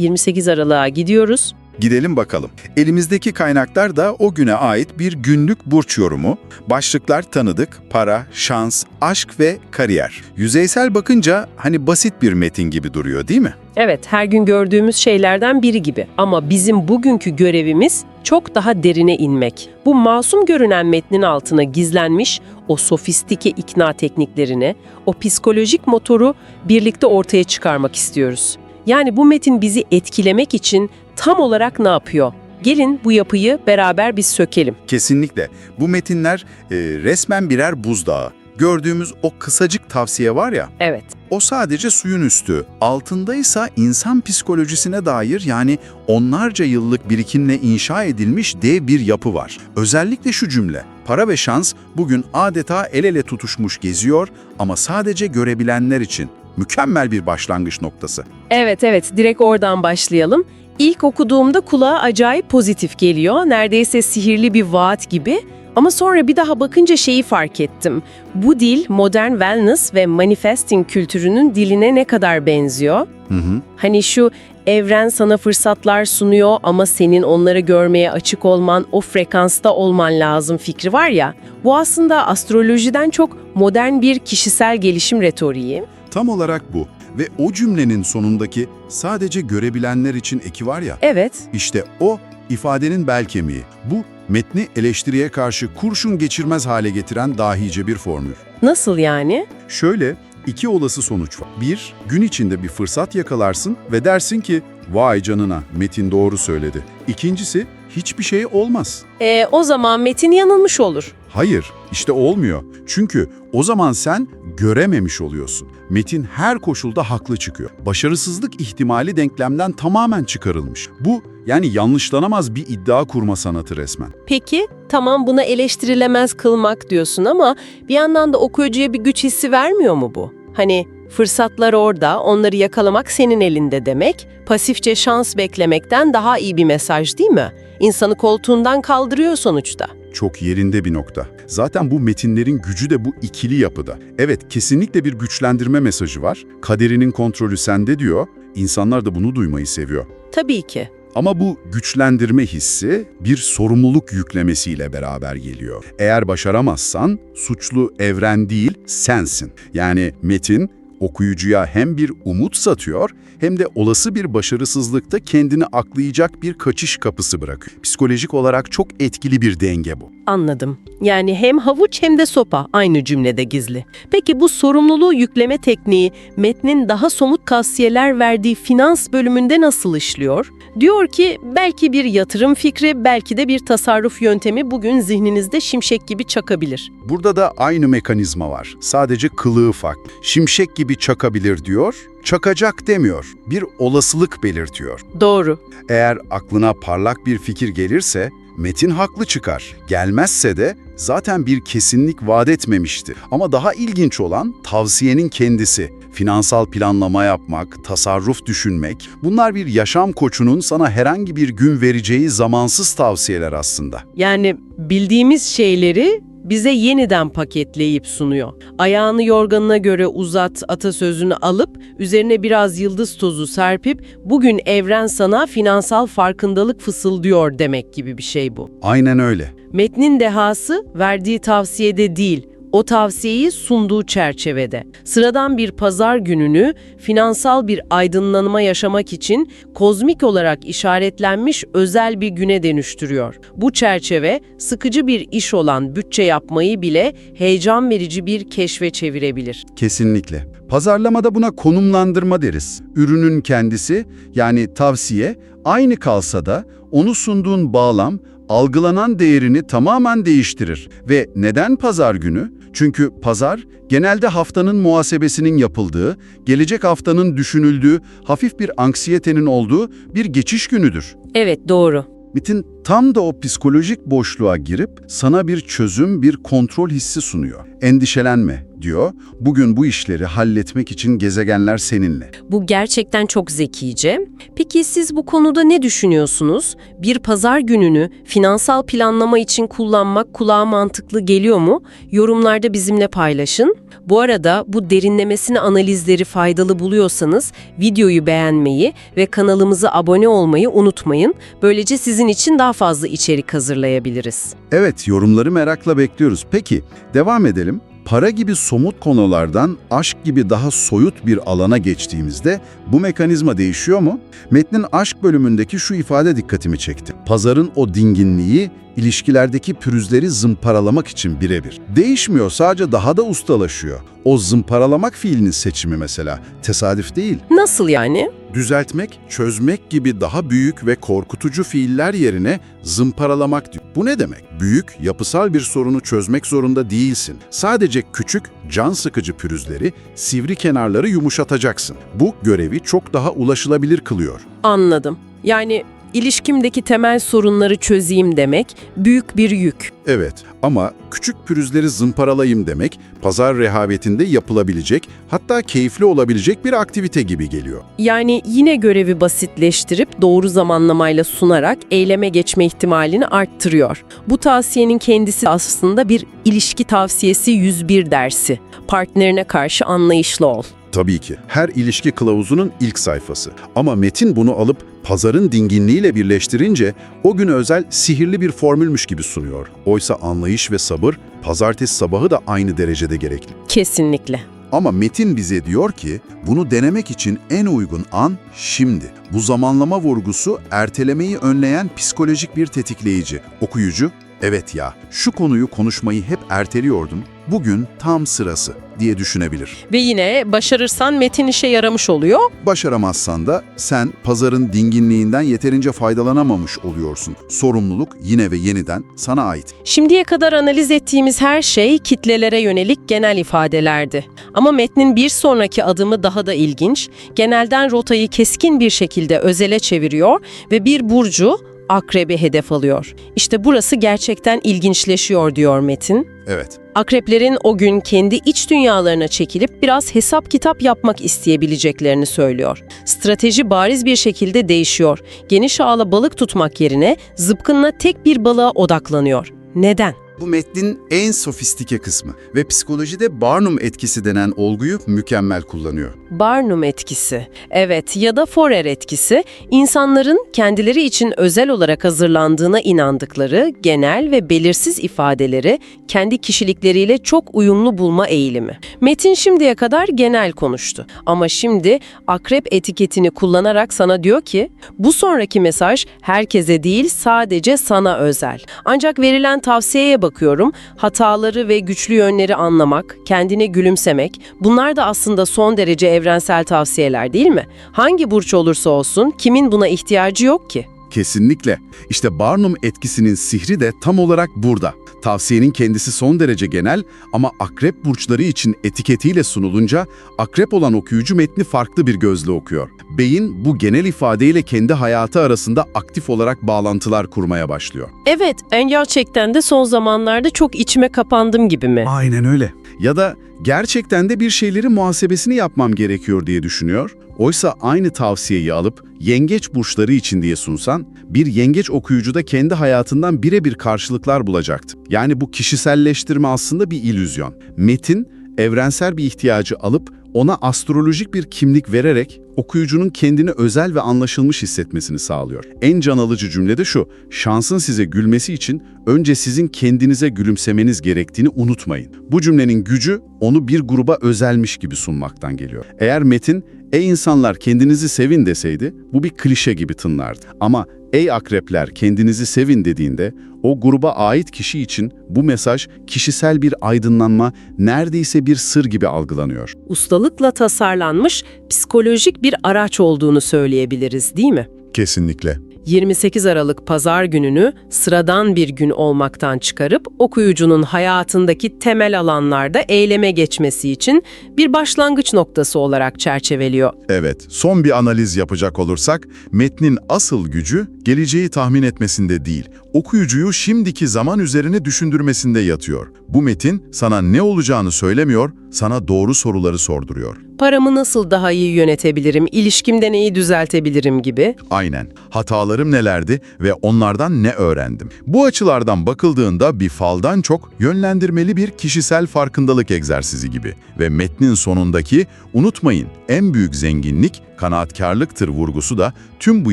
28 Aralık'a gidiyoruz. Gidelim bakalım. Elimizdeki kaynaklar da o güne ait bir günlük burç yorumu. Başlıklar tanıdık, para, şans, aşk ve kariyer. Yüzeysel bakınca hani basit bir metin gibi duruyor değil mi? Evet, her gün gördüğümüz şeylerden biri gibi. Ama bizim bugünkü görevimiz çok daha derine inmek. Bu masum görünen metnin altına gizlenmiş o sofistike ikna tekniklerini, o psikolojik motoru birlikte ortaya çıkarmak istiyoruz. Yani bu metin bizi etkilemek için tam olarak ne yapıyor? Gelin bu yapıyı beraber biz sökelim. Kesinlikle. Bu metinler e, resmen birer buzdağı. Gördüğümüz o kısacık tavsiye var ya, Evet. o sadece suyun üstü. Altındaysa insan psikolojisine dair yani onlarca yıllık birikimle inşa edilmiş dev bir yapı var. Özellikle şu cümle, para ve şans bugün adeta el ele tutuşmuş geziyor ama sadece görebilenler için. Mükemmel bir başlangıç noktası. Evet evet direkt oradan başlayalım. İlk okuduğumda kulağa acayip pozitif geliyor. Neredeyse sihirli bir vaat gibi. Ama sonra bir daha bakınca şeyi fark ettim. Bu dil modern wellness ve manifesting kültürünün diline ne kadar benziyor? Hı hı. Hani şu evren sana fırsatlar sunuyor ama senin onları görmeye açık olman, o frekansta olman lazım fikri var ya. Bu aslında astrolojiden çok modern bir kişisel gelişim retoriği. Tam olarak bu. Ve o cümlenin sonundaki sadece görebilenler için eki var ya, Evet, işte o ifadenin bel kemiği. Bu metni eleştiriye karşı kurşun geçirmez hale getiren dahice bir formül. nasıl yani? Şöyle iki olası sonuç var. Bir, gün içinde bir fırsat yakalarsın ve dersin ki vay canına Metin doğru söyledi. İkincisi hiçbir şey olmaz. E, o zaman Metin yanılmış olur. Hayır, işte olmuyor. Çünkü o zaman sen görememiş oluyorsun. Metin her koşulda haklı çıkıyor. Başarısızlık ihtimali denklemden tamamen çıkarılmış. Bu yani yanlışlanamaz bir iddia kurma sanatı resmen. Peki, tamam buna eleştirilemez kılmak diyorsun ama bir yandan da okuyucuya bir güç hissi vermiyor mu bu? Hani fırsatlar orada, onları yakalamak senin elinde demek, pasifçe şans beklemekten daha iyi bir mesaj değil mi? İnsanı koltuğundan kaldırıyor sonuçta. Çok yerinde bir nokta. Zaten bu metinlerin gücü de bu ikili yapıda. Evet, kesinlikle bir güçlendirme mesajı var. Kaderinin kontrolü sende diyor. İnsanlar da bunu duymayı seviyor. Tabii ki. Ama bu güçlendirme hissi bir sorumluluk yüklemesiyle beraber geliyor. Eğer başaramazsan suçlu evren değil sensin. Yani metin okuyucuya hem bir umut satıyor hem de olası bir başarısızlıkta kendini aklayacak bir kaçış kapısı bırakıyor. Psikolojik olarak çok etkili bir denge bu. Anladım. Yani hem havuç hem de sopa aynı cümlede gizli. Peki bu sorumluluğu yükleme tekniği metnin daha somut kasiyeler verdiği finans bölümünde nasıl işliyor? Diyor ki belki bir yatırım fikri, belki de bir tasarruf yöntemi bugün zihninizde şimşek gibi çakabilir. Burada da aynı mekanizma var. Sadece kılığı farklı. Şimşek gibi çakabilir diyor, çakacak demiyor. Bir olasılık belirtiyor. Doğru. Eğer aklına parlak bir fikir gelirse metin haklı çıkar. Gelmezse de zaten bir kesinlik vaat etmemişti. Ama daha ilginç olan tavsiyenin kendisi. Finansal planlama yapmak, tasarruf düşünmek, bunlar bir yaşam koçunun sana herhangi bir gün vereceği zamansız tavsiyeler aslında. Yani bildiğimiz şeyleri bize yeniden paketleyip sunuyor. Ayağını yorganına göre uzat atasözünü alıp üzerine biraz yıldız tozu serpip bugün evren sana finansal farkındalık fısıldıyor demek gibi bir şey bu. Aynen öyle. Metnin dehası verdiği tavsiyede değil, o tavsiyeyi sunduğu çerçevede. Sıradan bir pazar gününü finansal bir aydınlanma yaşamak için kozmik olarak işaretlenmiş özel bir güne dönüştürüyor. Bu çerçeve sıkıcı bir iş olan bütçe yapmayı bile heyecan verici bir keşfe çevirebilir. Kesinlikle. Pazarlamada buna konumlandırma deriz. Ürünün kendisi yani tavsiye aynı kalsa da onu sunduğun bağlam algılanan değerini tamamen değiştirir. Ve neden pazar günü? Çünkü pazar genelde haftanın muhasebesinin yapıldığı, gelecek haftanın düşünüldüğü, hafif bir anksiyetenin olduğu bir geçiş günüdür. Evet doğru. Metin tam da o psikolojik boşluğa girip sana bir çözüm, bir kontrol hissi sunuyor. Endişelenme diyor. Bugün bu işleri halletmek için gezegenler seninle. Bu gerçekten çok zekice. Peki siz bu konuda ne düşünüyorsunuz? Bir pazar gününü finansal planlama için kullanmak kulağa mantıklı geliyor mu? Yorumlarda bizimle paylaşın. Bu arada bu derinlemesine analizleri faydalı buluyorsanız videoyu beğenmeyi ve kanalımıza abone olmayı unutmayın. Böylece sizin için daha fazla içerik hazırlayabiliriz. Evet, yorumları merakla bekliyoruz. Peki, devam edelim. Para gibi somut konulardan aşk gibi daha soyut bir alana geçtiğimizde bu mekanizma değişiyor mu? Metnin aşk bölümündeki şu ifade dikkatimi çekti. Pazarın o dinginliği ilişkilerdeki pürüzleri zımparalamak için birebir. Değişmiyor, sadece daha da ustalaşıyor. O zımparalamak fiilinin seçimi mesela tesadüf değil. Nasıl yani? Düzeltmek, çözmek gibi daha büyük ve korkutucu fiiller yerine zımparalamak diyor. Bu ne demek? Büyük, yapısal bir sorunu çözmek zorunda değilsin. Sadece küçük, can sıkıcı pürüzleri, sivri kenarları yumuşatacaksın. Bu görevi çok daha ulaşılabilir kılıyor. Anladım. Yani ilişkimdeki temel sorunları çözeyim demek büyük bir yük. Evet ama küçük pürüzleri zımparalayım demek pazar rehavetinde yapılabilecek hatta keyifli olabilecek bir aktivite gibi geliyor. Yani yine görevi basitleştirip doğru zamanlamayla sunarak eyleme geçme ihtimalini arttırıyor. Bu tavsiyenin kendisi aslında bir ilişki tavsiyesi 101 dersi. Partnerine karşı anlayışlı ol. Tabii ki. Her ilişki kılavuzunun ilk sayfası. Ama Metin bunu alıp pazarın dinginliğiyle birleştirince o gün özel sihirli bir formülmüş gibi sunuyor. Oysa anlayış ve sabır pazartesi sabahı da aynı derecede gerekli. Kesinlikle. Ama Metin bize diyor ki bunu denemek için en uygun an şimdi. Bu zamanlama vurgusu ertelemeyi önleyen psikolojik bir tetikleyici. Okuyucu, evet ya şu konuyu konuşmayı hep erteliyordum, bugün tam sırası diye düşünebilir. Ve yine başarırsan metin işe yaramış oluyor. Başaramazsan da sen pazarın dinginliğinden yeterince faydalanamamış oluyorsun. Sorumluluk yine ve yeniden sana ait. Şimdiye kadar analiz ettiğimiz her şey kitlelere yönelik genel ifadelerdi. Ama metnin bir sonraki adımı daha da ilginç. Genelden rotayı keskin bir şekilde özele çeviriyor ve bir burcu akrebi hedef alıyor. İşte burası gerçekten ilginçleşiyor diyor Metin. Evet, Akreplerin o gün kendi iç dünyalarına çekilip biraz hesap kitap yapmak isteyebileceklerini söylüyor. Strateji bariz bir şekilde değişiyor. Geniş ağla balık tutmak yerine zıpkınla tek bir balığa odaklanıyor. Neden? Bu metnin en sofistike kısmı ve psikolojide Barnum etkisi denen olguyu mükemmel kullanıyor. Barnum etkisi. Evet ya da Forer etkisi, insanların kendileri için özel olarak hazırlandığına inandıkları genel ve belirsiz ifadeleri kendi kişilikleriyle çok uyumlu bulma eğilimi. Metin şimdiye kadar genel konuştu ama şimdi akrep etiketini kullanarak sana diyor ki bu sonraki mesaj herkese değil sadece sana özel. Ancak verilen tavsiyeye bakıyorum hataları ve güçlü yönleri anlamak, kendine gülümsemek bunlar da aslında son derece evrensel tavsiyeler değil mi? Hangi burç olursa olsun kimin buna ihtiyacı yok ki? Kesinlikle. İşte Barnum etkisinin sihri de tam olarak burada. Tavsiyenin kendisi son derece genel ama akrep burçları için etiketiyle sunulunca akrep olan okuyucu metni farklı bir gözle okuyor. Beyin bu genel ifadeyle kendi hayatı arasında aktif olarak bağlantılar kurmaya başlıyor. Evet, en gerçekten de son zamanlarda çok içime kapandım gibi mi? Aynen öyle. Ya da gerçekten de bir şeyleri muhasebesini yapmam gerekiyor diye düşünüyor. Oysa aynı tavsiyeyi alıp yengeç burçları için diye sunsan, bir yengeç okuyucu da kendi hayatından birebir karşılıklar bulacaktı. Yani bu kişiselleştirme aslında bir illüzyon. Metin, evrensel bir ihtiyacı alıp ona astrolojik bir kimlik vererek okuyucunun kendini özel ve anlaşılmış hissetmesini sağlıyor. En can alıcı cümle de şu, şansın size gülmesi için önce sizin kendinize gülümsemeniz gerektiğini unutmayın. Bu cümlenin gücü onu bir gruba özelmiş gibi sunmaktan geliyor. Eğer metin, ey insanlar kendinizi sevin deseydi bu bir klişe gibi tınlardı. Ama ey akrepler kendinizi sevin dediğinde o gruba ait kişi için bu mesaj kişisel bir aydınlanma, neredeyse bir sır gibi algılanıyor. Ustalıkla tasarlanmış psikolojik bir araç olduğunu söyleyebiliriz değil mi? Kesinlikle. 28 Aralık pazar gününü sıradan bir gün olmaktan çıkarıp okuyucunun hayatındaki temel alanlarda eyleme geçmesi için bir başlangıç noktası olarak çerçeveliyor. Evet, son bir analiz yapacak olursak, metnin asıl gücü geleceği tahmin etmesinde değil, okuyucuyu şimdiki zaman üzerine düşündürmesinde yatıyor. Bu metin sana ne olacağını söylemiyor, sana doğru soruları sorduruyor. Paramı nasıl daha iyi yönetebilirim, ilişkimde neyi düzeltebilirim gibi. Aynen. Hatalarım nelerdi ve onlardan ne öğrendim? Bu açılardan bakıldığında bir faldan çok yönlendirmeli bir kişisel farkındalık egzersizi gibi. Ve metnin sonundaki unutmayın en büyük zenginlik kanaatkarlıktır vurgusu da tüm bu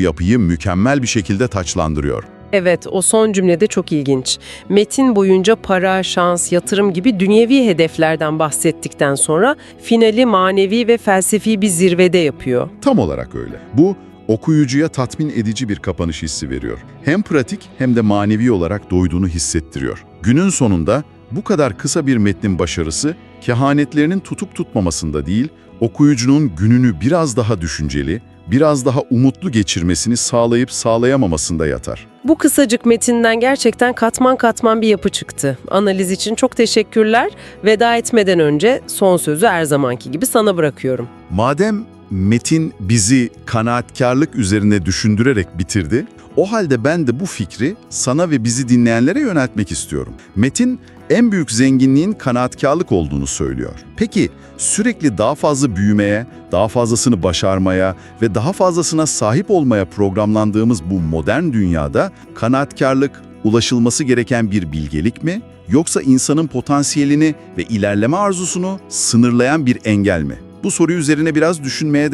yapıyı mükemmel bir şekilde taçlandırıyor. Evet, o son cümlede çok ilginç. Metin boyunca para, şans, yatırım gibi dünyevi hedeflerden bahsettikten sonra finali manevi ve felsefi bir zirvede yapıyor. Tam olarak öyle. Bu okuyucuya tatmin edici bir kapanış hissi veriyor. Hem pratik hem de manevi olarak doyduğunu hissettiriyor. Günün sonunda bu kadar kısa bir metnin başarısı kehanetlerinin tutup tutmamasında değil, okuyucunun gününü biraz daha düşünceli, biraz daha umutlu geçirmesini sağlayıp sağlayamamasında yatar. Bu kısacık metinden gerçekten katman katman bir yapı çıktı. Analiz için çok teşekkürler. Veda etmeden önce son sözü her zamanki gibi sana bırakıyorum. Madem metin bizi kanaatkarlık üzerine düşündürerek bitirdi, o halde ben de bu fikri sana ve bizi dinleyenlere yöneltmek istiyorum. Metin en büyük zenginliğin kanaatkarlık olduğunu söylüyor. Peki sürekli daha fazla büyümeye, daha fazlasını başarmaya ve daha fazlasına sahip olmaya programlandığımız bu modern dünyada kanaatkarlık ulaşılması gereken bir bilgelik mi? Yoksa insanın potansiyelini ve ilerleme arzusunu sınırlayan bir engel mi? Bu soru üzerine biraz düşünmeye